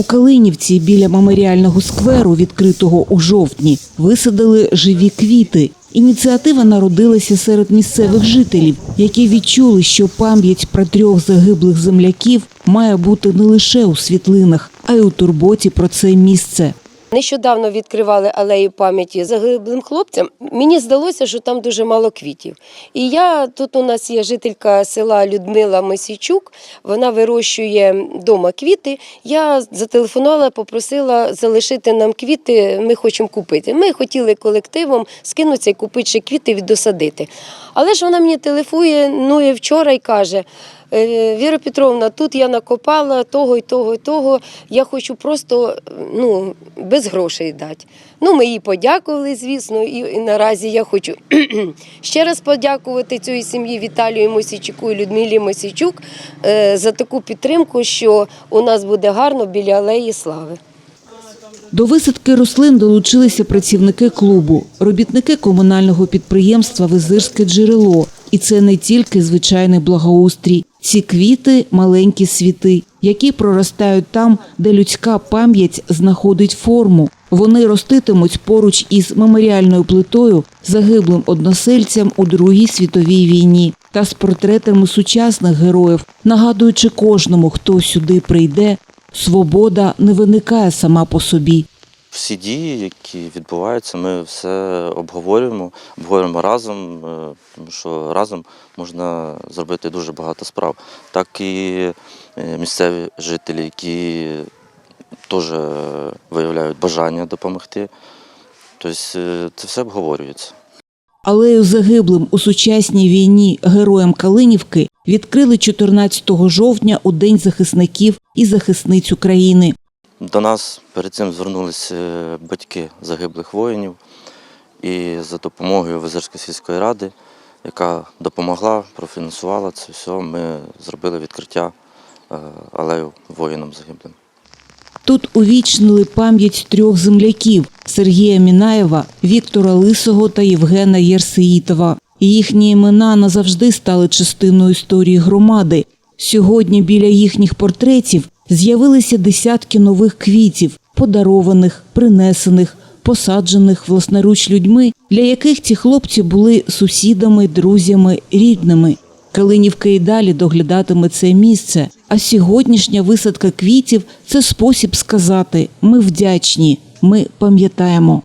У Калинівці біля меморіального скверу, відкритого у жовтні, висадили живі квіти. Ініціатива народилася серед місцевих жителів, які відчули, що пам'ять про трьох загиблих земляків має бути не лише у світлинах, а й у турботі про це місце. Нещодавно відкривали алею пам'яті загиблим хлопцям. Мені здалося, що там дуже мало квітів. І я тут у нас є жителька села Людмила Месійчук. Вона вирощує вдома квіти. Я зателефонувала, попросила залишити нам квіти. Ми хочемо купити. Ми хотіли колективом скинутися і купити ще квіти і досадити. Але ж вона мені телефує ну і вчора і каже. «Е, Віра Петровна, тут я накопала того і того і того. Я хочу просто ну, без грошей дати. Ну, ми їй подякували, звісно, і, наразі я хочу ще раз подякувати цій сім'ї Віталію Мосійчуку і Людмилі Мосійчук е, за таку підтримку, що у нас буде гарно біля алеї слави. До висадки рослин долучилися працівники клубу, робітники комунального підприємства Визирське джерело. І це не тільки звичайний благоустрій. Ці квіти маленькі світи, які проростають там, де людська пам'ять знаходить форму. Вони роститимуть поруч із меморіальною плитою загиблим односельцям у Другій світовій війні та з портретами сучасних героїв, нагадуючи кожному, хто сюди прийде, свобода не виникає сама по собі. Всі дії, які відбуваються, ми все обговорюємо, обговорюємо разом, е, тому що разом можна зробити дуже багато справ. Так і е, місцеві жителі, які теж виявляють бажання допомогти. Тобто е, це все обговорюється. Алею загиблим у сучасній війні героям Калинівки відкрили 14 жовтня у День захисників і захисниць України. До нас перед цим звернулися батьки загиблих воїнів і за допомогою Визерської сільської ради, яка допомогла, профінансувала це все, ми зробили відкриття е, алею воїнам загиблим. Тут увічнили пам'ять трьох земляків Сергія Мінаєва, Віктора Лисого та Євгена Єрсеїтова. Їхні імена назавжди стали частиною історії громади. Сьогодні біля їхніх портретів з'явилися десятки нових квітів, подарованих, принесених, посаджених власноруч людьми, для яких ці хлопці були сусідами, друзями, рідними. Калинівка і далі доглядатиме це місце. А сьогоднішня висадка квітів це спосіб сказати: ми вдячні, ми пам'ятаємо.